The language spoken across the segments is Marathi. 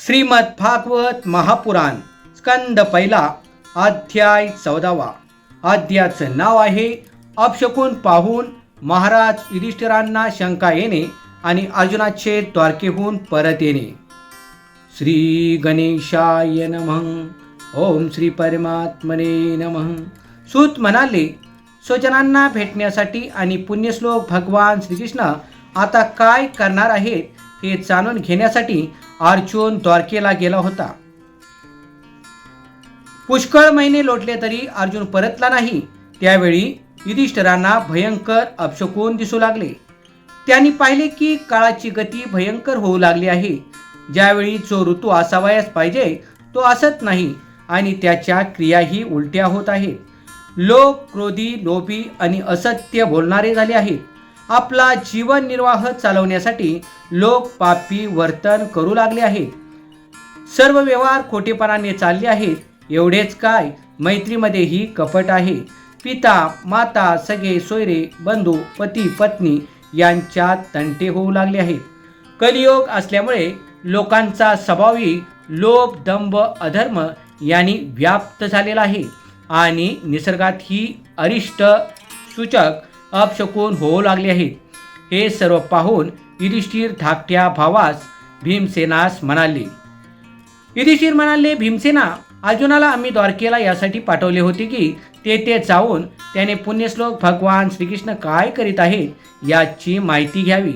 श्रीमद भागवत महापुराण स्कंद पहिला अध्याय चौदावा. अध्यायाचं नाव आहे अपशकून पाहून महाराज युधिष्ठिरांना शंका येणे आणि अर्जुनाचे द्वारकेहून परत येणे. श्री गणेशाय नमः. ओम श्री परमात्मने नमः. सूत म्हणाले स्वजनांना भेटण्यासाठी आणि पुण्यश्लोक भगवान श्रीकृष्ण आता काय करणार आहेत हे जाणून घेण्यासाठी अर्जुन द्वारकेला गेला होता. पुष्कळ महिने लोटले तरी अर्जुन परतला नाही. त्यावेळी युधिष्ठिरांना भयंकर अपशकून दिसू लागले. त्यांनी पाहिले की काळाची गती भयंकर होऊ लागली आहे. ज्यावेळी जो ऋतू असावयास पाहिजे तो असत नाही आणि त्याच्या क्रियाही उलट्या होत आहेत. लोक क्रोधी लोभी आणि असत्य बोलणारे झाले आहेत. आपला जीवन निर्वाह चालवण्यासाठी लोक पापी वर्तन करू लागले आहेत. सर्व व्यवहार खोटेपणाने चालले आहेत. एवढेच काय? मैत्रीमध्येही कपट आहे. पिता माता सगळे सोयरे बंधू पती पत्नी यांच्यात तंटे होऊ लागले आहेत. कलियोग असल्यामुळे लोकांचा स्वभावही लोभ दंभ अधर्म यांनी व्याप्त झालेला आहे. आणि निसर्गात ही अरिष्ट सूचक अपशकून होऊ लागले आहेत. हे सर्व पाहून युधिष्ठिर धाकट्या भावास भीमसेनास म्हणाले युधिष्ठिर म्हणाले भीमसेना अर्जुनाला आम्ही द्वारकेला यासाठी पाठवले होते की तेथे जाऊन त्याने पुण्यश्लोक भगवान श्रीकृष्ण काय करीत आहेत याची माहिती घ्यावी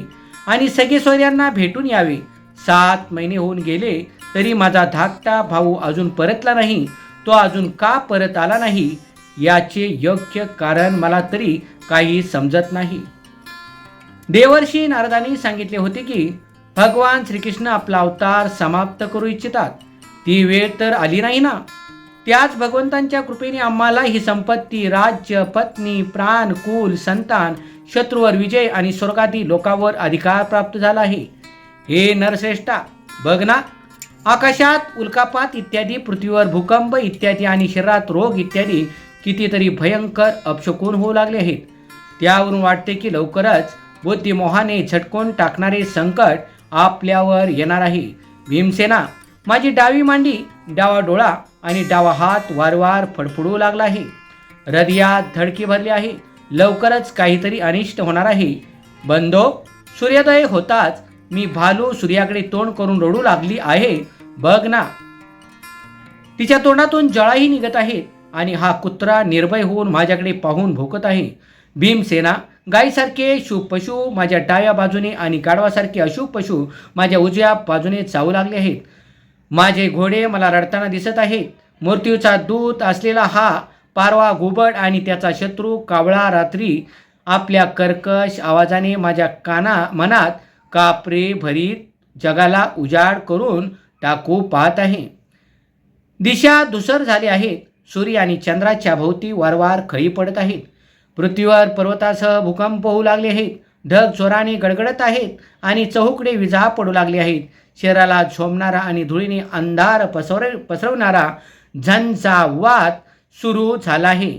आणि सगळे सोयऱ्यांना भेटून यावे. सात महिने होऊन गेले तरी माझा धाकटा भाऊ अजून परतला नाही. तो अजून का परत आला नाही? याचे योग्य कारण मला तरी काही समजत नाही. देवर्षी नारदांनी सांगितले होते की भगवान श्रीकृष्ण आपला अवतार समाप्त करू इच्छितात. ती वेळ तर आली नाही ना. त्याच भगवंतांच्या कृपेने आम्हाला ही संपत्ती राज्य पत्नी प्राण कुल संतान शत्रूवर विजय आणि स्वर्गादी लोकांवर अधिकार प्राप्त झाला आहे. हे नरश्रेष्ठा बघ ना. आकाशात उल्कापात इत्यादी पृथ्वीवर भूकंप इत्यादी आणि शरीरात रोग इत्यादी कितीतरी भयंकर अपशकून होऊ लागले आहेत. त्यावरून वाटते की लवकरच बुद्धिमोहाने झटकून टाकणारे संकट आपल्यावर येणार आहे. भीमसेना माझी डावी मांडी डावा डोळा आणि डावा हात वारंवार फडफडू लागला आहे. हृदयात धडकी भरली आहे. लवकरच काहीतरी अनिष्ट होणार आहे. बंदो सूर्योदय होताच मी भालू सूर्याकडे तोंड करून रडू लागली आहे. बघ ना. तिच्या तोंडातून जळाही निघत आहेत आणि हा कुत्रा निर्भय होऊन माझ्याकडे पाहून भोकत आहे. भीमसेना गायीसारखे शुभ पशु माझ्या डाव्या बाजूने आणि गाढवासारखे अशुभ पशु माझ्या उजव्या बाजूने चावू लागले आहेत. माझे घोडे मला रडताना दिसत आहेत. मृत्यूचा दूत असलेला हा पारवा घुबड आणि त्याचा शत्रू कावळा रात्री आपल्या कर्कश आवाजाने माझ्या काना मनात कापरे भरीत जगाला उजाड करून टाकू पाहत आहे. दिशा धुसर झाली आहेत. सूर्य आणि चंद्राच्या भोवती वारंवार खळी पडत आहेत. पृथ्वीवर पर्वतासह भूकंप होऊ लागले आहेत. ढग जोराने गडगडत आहेत आणि चहूकडे विजा पडू लागले आहेत. शरीराला झोमणारा आणि धुळीने अंधार पसर पसरवणारा झंझावात सुरू झाला आहे.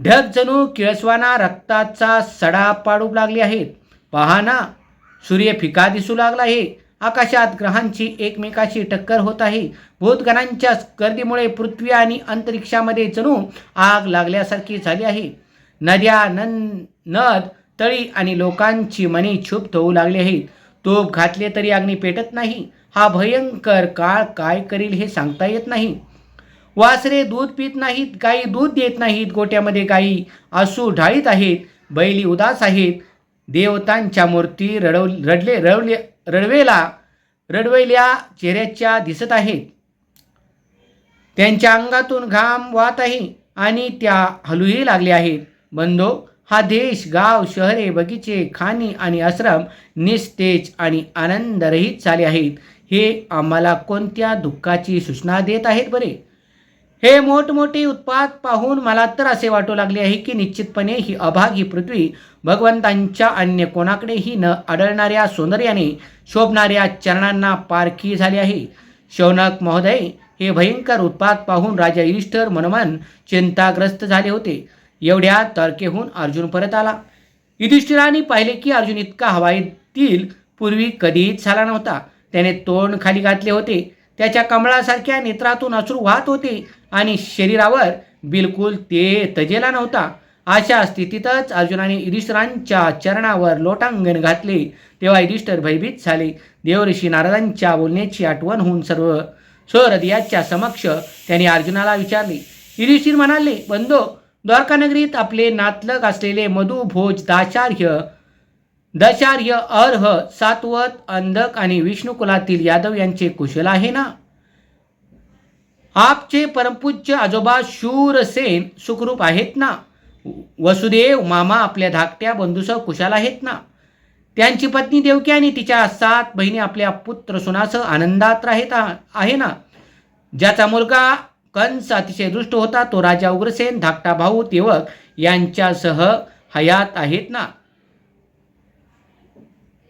ढग जणू किळसवाना रक्ताचा सडा पाडू लागले आहेत. पहा सूर्य फिका दिसू लागला आहे. आकाशात ग्रहांची एकमेकाशी टक्कर होत आहे. भूतगणांच्या गर्दीमुळे पृथ्वी आणि अंतरिक्षामध्ये जणू आग लागल्यासारखी झाली आहे. नद्या नं नद तळी आणि लोकांची मनी क्षुप्त होऊ लागली आहेत. तोप घातले तरी अग्नी पेटत नाही. हा भयंकर काळ काय करील हे सांगता येत नाही. वासरे दूध पित नाहीत गाई दूध देत नाहीत गोट्यामध्ये गाई आसू ढाळीत आहेत बैली उदास आहेत. देवतांच्या मूर्ती रडव रडले रडले रडवेला रडवेल्या चेहऱ्याच्या दिसत आहेत. त्यांच्या अंगातून घाम वाहत आहे आणि त्या हलूही लागल्या आहेत. बंधो हा देश गाव शहरे बगीचे खाणी आणि आश्रम निस्तेज आणि आनंदरहित झाले आहेत. हे आम्हाला कोणत्या दुःखाची सूचना देत आहेत बरे? हे मोठमोठे उत्पाद पाहून मला तर असे वाटू लागले आहे की निश्चितपणे ही अभागी पृथ्वी भगवंतांच्या अन्य कोणाकडेही न आढळणाऱ्या सौंदर्याने शोभणाऱ्या चरणांना पारखी झाली आहे. शौनक महोदय हे भयंकर उत्पाद पाहून राजा युधिष्ठर मनोमन चिंताग्रस्त झाले होते. एवढ्या तर्केहून अर्जुन परत आला. युधिष्ठिराने पाहिले की अर्जुन इतका हवाईतील पूर्वी कधीच झाला नव्हता. त्याने तोंड खाली घातले होते. त्याच्या कमळासारख्या नेत्रातून अश्रू वाहत होते आणि शरीरावर बिलकुल ते तजेला नव्हता. अशा स्थितीतच अर्जुनाने युधिष्ठिरांच्या चरणावर लोटांगण घातले. तेव्हा युधिष्ठिर भयभीत झाले. देवऋषी नारदांच्या बोलण्याची आठवण होऊन सर्व स्वहृदयाच्या समक्ष त्यांनी अर्जुनाला विचारले. युधिष्ठिर म्हणाले बंधो द्वारकानगरीत आपले नातलग असलेले मधु भोज दाचार्य दशार्य अर्ह सातवत अंधक आणि विष्णुकुलातील यादव यांचे कुशल आहे ना? आपचे परमपूज्य आजोबा शूरसेन सुखरूप आहेत ना? वसुदेव मामा आपल्या धाकट्या बंधूसह कुशाल आहेत ना? त्यांची पत्नी देवकी आणि तिच्या सात बहिणी आपल्या पुत्र सुनासह आनंदात राहत आहे ना? ज्याचा मुलगा कंस अतिशय दृष्ट होता तो राजा उग्रसेन धाकटा भाऊ तेवक यांच्यासह हयात आहेत ना?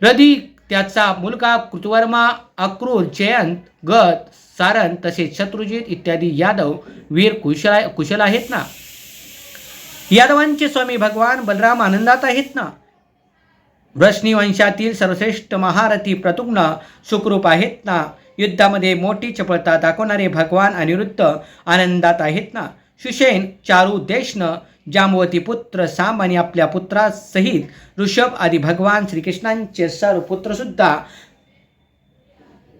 रदी त्याचा मुलगा कृतवर्मा अक्रूर जयंत गत सारन तसेच शत्रुजित इत्यादी यादव वीर कुशल कुशल आहेत ना? यादवांचे स्वामी भगवान बलराम आनंदात आहेत ना? वंशातील सर्वश्रेष्ठ महारथी प्रतुग्न सुखरूप आहेत ना? युद्धामध्ये मोठी चपळता दाखवणारे भगवान अनिरुद्ध आनंदात आहेत ना? सुशेन चारू देशनं जांबवती पुत्र साम आणि आपल्या पुत्रासहित ऋषभ आदी भगवान श्रीकृष्णांचे सर्व पुत्रसुद्धा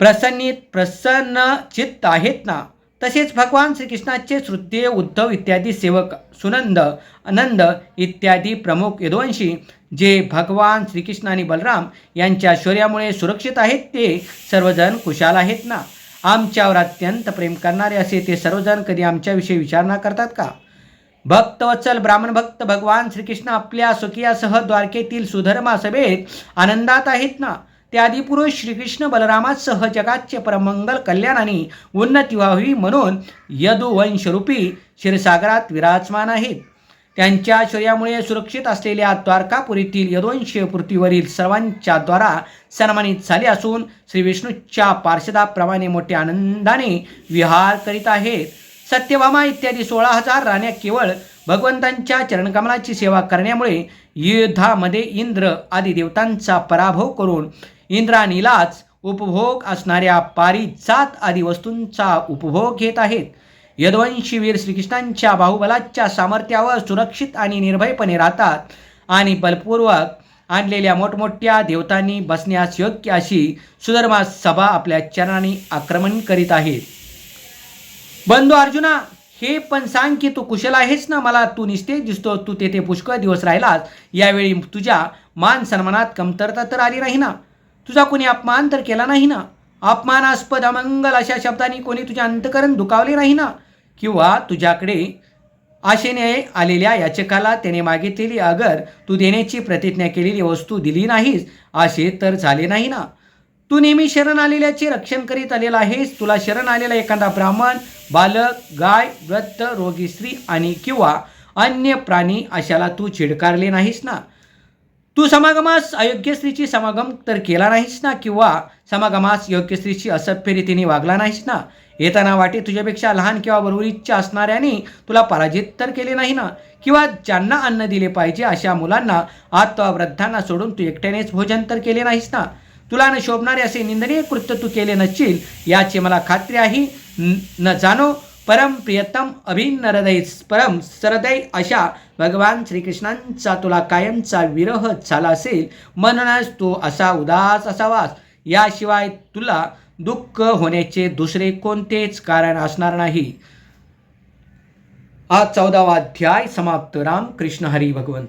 प्रसन्नित प्रसन्न चित्त आहेत ना? तसेच भगवान श्रीकृष्णाचे श्रुतेय उद्धव इत्यादी सेवक सुनंद आनंद इत्यादी प्रमुख यदुवंशी जे भगवान श्रीकृष्ण आणि बलराम यांच्या शौर्यामुळे सुरक्षित आहेत ते सर्वजण कुशाल आहेत ना? आमच्यावर अत्यंत प्रेम करणारे असे ते सर्वजण कधी आमच्याविषयी विचारणा करतात का? भक्तवत्सल ब्राह्मण भक्त भगवान श्रीकृष्ण आपल्या स्वकीयासह द्वारकेतील सुधर्मा सभेत आनंदात आहेत ना? ते आदिपुरुष श्रीकृष्ण बलरामासह जगाचे परमंगल कल्याण आणि उन्नती व्हावी म्हणून यदुवंशरूपी क्षीरसागरात विराजमान आहेत. त्यांच्या शौर्यामुळे सुरक्षित असलेल्या द्वारकापुरीतील यदोंश पृथ्वीवरील सर्वांच्या द्वारा सन्मानित झाले असून श्री विष्णूच्या पार्षदाप्रमाणे मोठ्या आनंदाने विहार करीत आहेत. सत्यभामा इत्यादी सोळा हजार राण्या केवळ भगवंतांच्या चरणकमलाची सेवा करण्यामुळे युद्धामध्ये इंद्र आदी देवतांचा पराभव करून इंद्रानीलाच उपभोग असणाऱ्या पारिजात आदी वस्तूंचा उपभोग घेत आहेत. यदवंशी वीर श्रीकृष्णांच्या बाहुबलाच्या सामर्थ्यावर सुरक्षित आणि निर्भयपणे राहतात आणि बलपूर्वक आणलेल्या मोठमोठ्या देवतांनी बसण्यास योग्य अशी सुधर्मा सभा आपल्या चरणाने आक्रमण करीत आहेत. बंधू अर्जुना हे पण सांग की तू कुशल आहेस ना? मला तू निस्तेज दिसतो तू तेथे पुष्कळ दिवस राहिलास. यावेळी तुझ्या मान सन्मानात कमतरता तर आली नाही ना? तुझा कोणी अपमान तर केला नाही ना? अपमानास्पद अमंगल अशा शब्दांनी कोणी तुझे अंतकरण दुखावले नाही ना? किंवा तुझ्याकडे आशेने आलेल्या याचकाला त्याने मागितलेली अगर तू देण्याची प्रतिज्ञा केलेली वस्तू दिली नाहीस असे तर झाले नाही ना? तू नेहमी शरण आलेल्याचे रक्षण करीत आलेला आहेस तुला शरण आलेला एखादा ब्राह्मण बालक गाय व्रत रोगी स्त्री आणि किंवा अन्य प्राणी अशाला तू चिडकारले नाहीस ना? तू समागमास अयोग्य स्त्रीची समागम तर केला नाहीस ना? किंवा समागमास योग्य स्त्रीची असभ्य रीतीने वागला नाहीस ना? येताना वाटे तुझ्यापेक्षा लहान किंवा बरोबरीच्या असणाऱ्याने तुला पराजित तर केले नाही ना? किंवा ज्यांना अन्न दिले पाहिजे अशा मुलांना आत्ता वृद्धांना सोडून तू एकट्यानेच भोजन तर केले नाहीस ना? तुला न शोभणारे असे निंदनीय कृत्य तू केले नसशील याची मला खात्री आहे. न न जाणो परम प्रियतम अभिन्न हृदय परम सरदय अशा भगवान श्रीकृष्णांचा तुला कायमचा विरह झाला असेल म्हणूनच तू असा उदास असावास. याशिवाय तुला दुःख होण्याचे दुसरे कोणतेच कारण असणार नाही. हा चौदावा अध्याय समाप्त. राम कृष्ण हरी भगवंत.